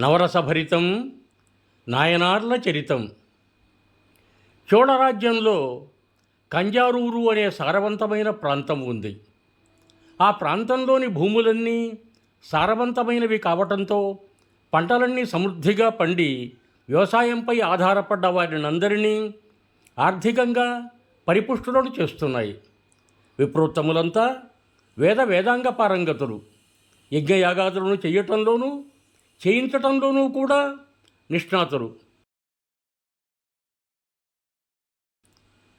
నవరసభరితం నాయనార్ల చరితం. చోళరాజ్యంలో కంజారూరు అనే సారవంతమైన ప్రాంతం ఉంది. ఆ ప్రాంతంలోని భూములన్నీ సారవంతమైనవి కావటంతో పంటలన్నీ సమృద్ధిగా పండి వ్యవసాయంపై ఆధారపడ్డ వారినందరినీ ఆర్థికంగా పరిపుష్టులను చేస్తున్నాయి. విప్రోత్తములంతా వేద వేదాంగ పారంగతులు యజ్ఞయాగాదులను చేయటంలోనూ చేయించటంలోనూ కూడా నిష్ణాతులు.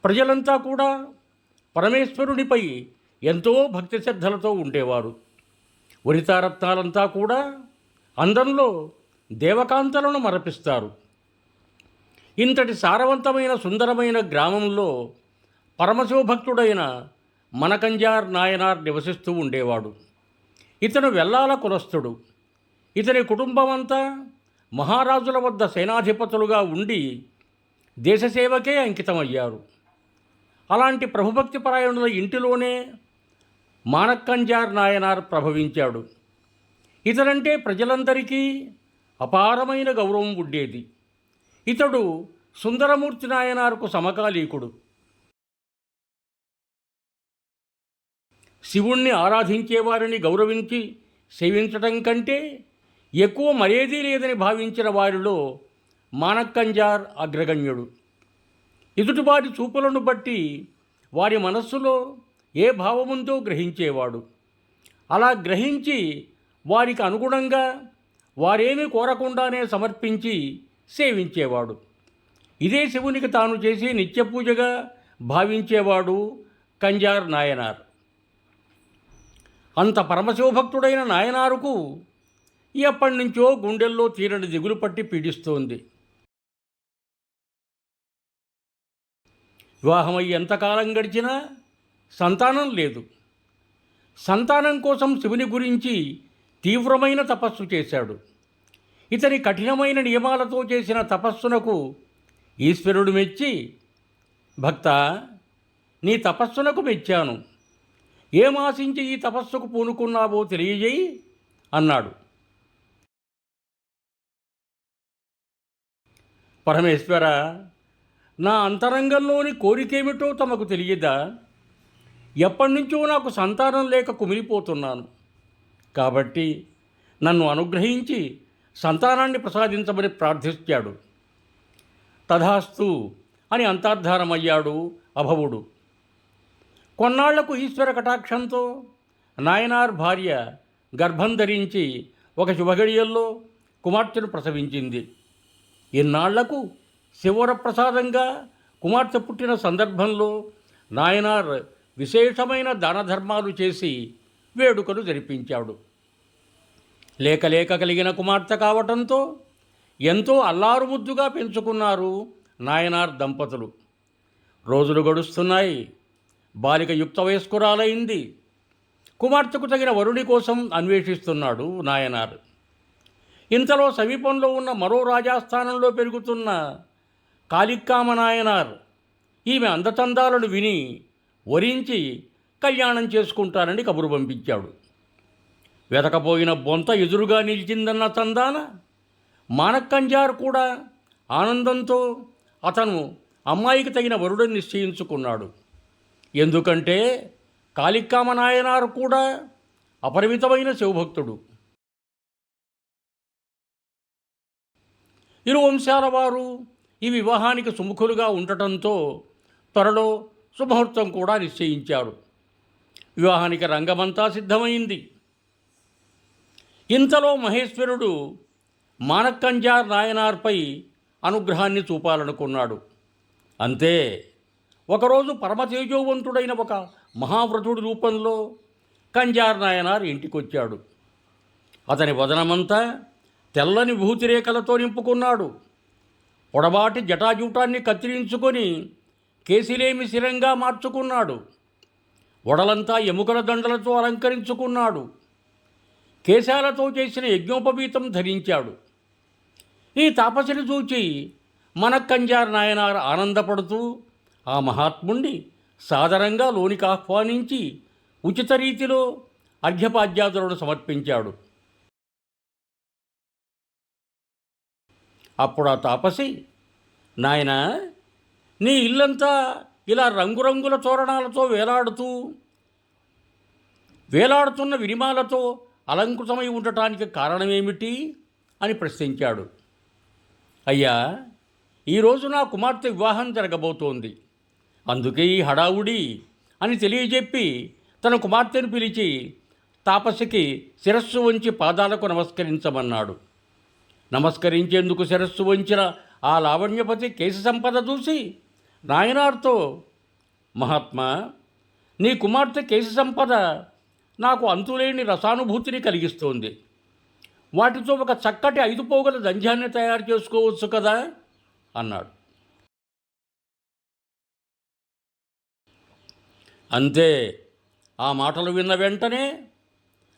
ప్రజలంతా కూడా పరమేశ్వరునిపై ఎంతో భక్తి శ్రద్ధలతో ఉండేవారు. వనితారత్నాలంతా కూడా అందంలో దేవకాంతలను మరపిస్తారు. ఇంతటి సారవంతమైన సుందరమైన గ్రామంలో పరమశివభక్తుడైన మనకంజార్ నాయనార్ నివసిస్తూ ఉండేవాడు. ఇతను వెల్లాల కులస్థుడు. ఇతని కుటుంబమంతా మహారాజుల వద్ద సేనాధిపతులుగా ఉండి దేశసేవకే అంకితమయ్యారు. అలాంటి ప్రభుభక్తి పరాయణుల ఇంటిలోనే మానక్కంజార్ నాయనార్ ప్రభవించాడు. ఇతడంటే ప్రజలందరికీ అపారమైన గౌరవం ఉండేది. ఇతడు సుందరమూర్తి నాయనార్కు సమకాలీకుడు. శివుణ్ణి ఆరాధించేవారిని గౌరవించి సేవించటం కంటే ఎక్కువ మరేదీ లేదని భావించిన వారిలో మానక్కంజార్ అగ్రగణ్యుడు. ఎదుటివారి చూపులను బట్టి వారి మనస్సులో ఏ భావముందో గ్రహించేవాడు. అలా గ్రహించి వారికి అనుగుణంగా వారేమీ కోరకుండానే సమర్పించి సేవించేవాడు. ఇదే శివునికి తాను చేసి నిత్యపూజగా భావించేవాడు కంజార్ నాయనార్. అంత పరమశివభక్తుడైన నాయనారుకు ఎప్పటి నుంచో గుండెల్లో తీరని దిగులు పట్టి పీడిస్తోంది. వివాహమై ఎంతకాలం గడిచినా సంతానం లేదు. సంతానం కోసం శివుని గురించి తీవ్రమైన తపస్సు చేశాడు. ఇతని కఠినమైన నియమాలతో చేసిన తపస్సునకు ఈశ్వరుడు మెచ్చి భక్త నీ తపస్సునకు మెచ్చాను. ఏమాశించి ఈ తపస్సుకు పూనుకున్నావో తెలియజేయి అన్నాడు. పరమేశ్వర నా అంతరంగంలోని కోరికేమిటో తమకు తెలియదా? ఎప్పటి నుంచో నాకు సంతానం లేక కుమిలిపోతున్నాను. కాబట్టి నన్ను అనుగ్రహించి సంతానాన్ని ప్రసాదించమని ప్రార్థించాడు తథాస్తు అని అంతర్ధానమయ్యాడు అభవుడు. కొన్నాళ్ళకు ఈశ్వర కటాక్షంతో నాయనార్ భార్య గర్భం ధరించి ఒక శుభగడియల్లో కుమార్తెను ప్రసవించింది. ఇన్నాళ్ళకు శివరప్రసాదంగా కుమార్తె పుట్టిన సందర్భంలో నాయనార్ విశేషమైన దాన ధర్మాలు చేసి వేడుకలు జరిపించాడు. లేక లేక కలిగిన కుమార్తె కావటంతో ఎంతో అల్లారుముద్దుగా పెంచుకున్నారు నాయనార్ దంపతులు. రోజులు గడుస్తున్నాయి. బాలిక యుక్త వయస్కురాలైంది. కుమార్తెకు తగిన వరుడి కోసం అన్వేషిస్తున్నాడు నాయనార్. ఇంతలో సమీపంలో ఉన్న మరో రాజాస్థానంలో పెరుగుతున్న కాళిక్కామ నాయనార్. ఈమె అందచందాలను విని వరించి కళ్యాణం చేసుకుంటానని కబురు పంపించాడు. వెతకపోయిన బొంత ఎదురుగా నిలిచిందన్న చందాన మానక్కంజార్ కూడా ఆనందంతో అతను అమ్మాయికి తగిన వరుడని నిశ్చయించుకున్నాడు. ఎందుకంటే కాళిక్కామనాయనారు కూడా అపరిమితమైన శివభక్తుడు. ఇరు వంశాల వారు ఈ వివాహానికి సుముఖులుగా ఉండటంతో త్వరలో శుభముహూర్తం కూడా నిశ్చయించాడు వివాహానికి రంగమంతా సిద్ధమైంది. ఇంతలో మహేశ్వరుడు మానక్కంజార్ నాయనార్పై అనుగ్రహాన్ని చూపాలనుకున్నాడు. అంతే ఒకరోజు పరమతేజోవంతుడైన ఒక మహావ్రతుడి రూపంలో కంజార్ నాయనార్ ఇంటికొచ్చాడు. అతని వదనమంతా తెల్లని భూతిరేఖలతో నింపుకున్నాడు. పొడబాటి జటాజూటాన్ని కత్తిరించుకొని కేసిలేమి శిరంగా మార్చుకున్నాడు. వడలంతా ఎముకల దండలతో అలంకరించుకున్నాడు. కేశాలతో చేసిన యజ్ఞోపవీతం ధరించాడు. ఈ తాపసిని చూచి మనకంజార్ నాయనార్ ఆనందపడుతూ ఆ మహాత్ముణ్ణి సాదరంగా లోనికి ఆహ్వానించి ఉచిత రీతిలో అర్ఘ్యపాద్యాదులను సమర్పించాడు. అప్పుడు ఆ తాపసి నాయన నీ ఇల్లంతా ఇలా రంగురంగుల తోరణాలతో వేలాడుతూ వేలాడుతున్న వినిమాలతో అలంకృతమై ఉండటానికి కారణమేమిటి? అని ప్రశ్నించాడు. అయ్యా ఈరోజు నా కుమార్తె వివాహం జరగబోతోంది. అందుకే ఈ హడావుడి అని తెలియజెప్పి తన కుమార్తెను పిలిచి తాపసికి శిరస్సు వంచి పాదాలకు నమస్కరించమన్నాడు. నమస్కరించేందుకు శిరస్సు వంచిన ఆ లావణ్యపతి కేశ సంపద చూసి నాయనార్తో మహాత్మా నీ కుమార్తె కేశ సంపద నాకు అంతులేని రసానుభూతిని కలిగిస్తోంది. వాటితో ఒక చక్కటి ఐదు పోగల దంధ్యాన్ని తయారు చేసుకోవచ్చు కదా అన్నాడు. అంతే. ఆ మాటలు విన్న వెంటనే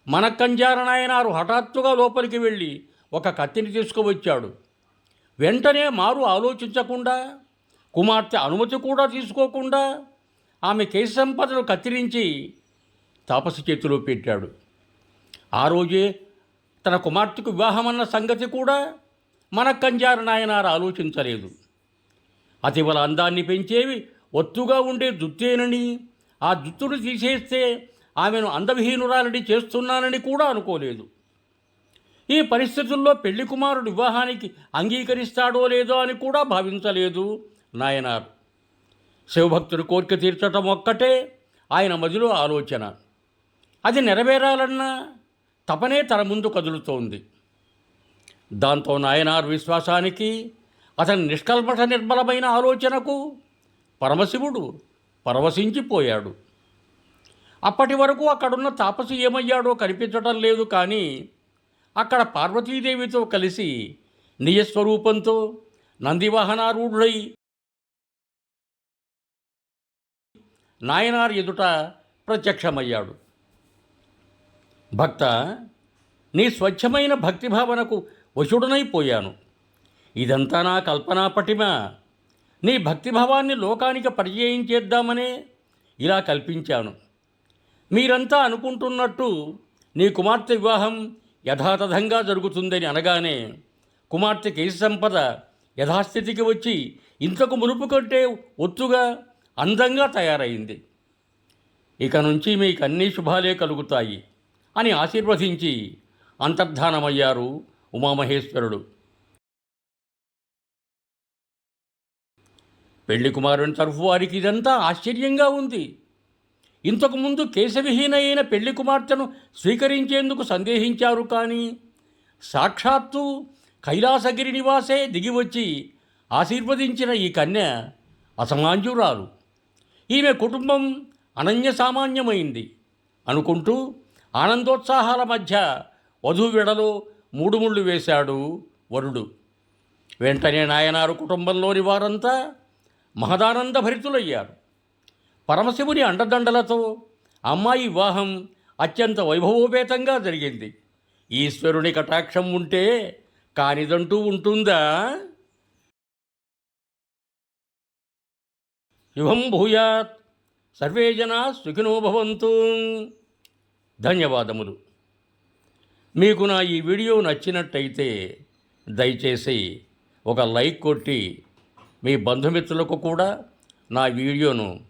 మనకంజారనాయనారు హఠాత్తుగా లోపలికి వెళ్ళి ఒక కత్తిని తీసుకువచ్చాడు. వెంటనే మారు ఆలోచించకుండా కుమార్తె అనుమతి కూడా తీసుకోకుండా ఆమె కేసు సంపదను కత్తిరించి తాపసి చేతిలో పెట్టాడు. ఆ రోజే తన కుమార్తెకు వివాహమన్న సంగతి కూడా మన కంజారు నాయనారు ఆలోచించలేదు. అతివల అందాన్ని పెంచేవి ఒత్తుగా ఉండే జుత్తేనని ఆ జుత్తును తీసేస్తే ఆమెను అందవిహీనురాలని చేస్తున్నానని కూడా అనుకోలేదు. ఈ పరిస్థితుల్లో పెళ్ళి కుమారుడు వివాహానికి అంగీకరిస్తాడో లేదో అని కూడా భావించలేదు నాయనార్. శివభక్తుడి కోరిక తీర్చటం ఒక్కటే ఆయన మదిలో ఆలోచన. అది నెరవేరాలన్నా తపనే తన ముందు కదులుతోంది. దాంతో నాయనార్ విశ్వాసానికి అతని నిష్కల్మష నిర్మలమైన ఆలోచనకు పరమశివుడు పరవశించిపోయాడు. అప్పటి వరకు అక్కడున్న తాపసి ఏమయ్యాడో కనిపించటం లేదు కానీ అక్కడ పార్వతీదేవితో కలిసి నిజస్వరూపంతో నందివాహనారూఢుడై నాయనార్ ఎదుట ప్రత్యక్షమయ్యాడు. భక్త నీ స్వచ్ఛమైన భక్తిభావనకు వశుడనైపోయాను ఇదంతా నా కల్పనా పటిమ. నీ భక్తిభావాన్ని లోకానికి పరిచయం చేద్దామనే ఇలా కల్పించాను. మీరంతా అనుకుంటున్నట్టు నీ కుమార్తె వివాహం యథాతథంగా జరుగుతుందని అనగానే కుమార్తె కేసు సంపద యథాస్థితికి వచ్చి ఇంతకు మునుపు కంటే ఒత్తుగా అందంగా తయారైంది. ఇక నుంచి మీకు అన్ని శుభాలే కలుగుతాయి అని ఆశీర్వదించి అంతర్ధానమయ్యారు ఉమామహేశ్వరుడు. పెళ్ళి కుమారుని తరఫు వారికి ఇదంతా ఆశ్చర్యంగా ఉంది. ఇంతకుముందు కేశవిహీనైన పెళ్ళి కుమార్తెను స్వీకరించేందుకు సందేహించారు కానీ సాక్షాత్తు కైలాసగిరి నివాసే దిగివచ్చి ఆశీర్వదించిన ఈ కన్య అసమాంజురాలు. ఈమె కుటుంబం అనన్య సామాన్యమైంది అనుకుంటూ ఆనందోత్సాహాల మధ్య వధువిడలో మూడు ముళ్ళు వేశాడు వరుడు. వెంటనే నాయనారు కుటుంబంలోని వారంతా మహదానంద భరితులయ్యారు పరమశివుని అండదండలతో అమ్మాయి వివాహం అత్యంత వైభవోపేతంగా జరిగింది. ఈశ్వరుని కటాక్షం ఉంటే కానిదంటూ ఉంటుందా? శుభం భూయాత్. సర్వే జనా సుఖినోభవంతు ధన్యవాదములు. మీకు నా ఈ వీడియో నచ్చినట్టయితే దయచేసి ఒక లైక్ కొట్టి మీ బంధుమిత్రులకు కూడా నా వీడియోను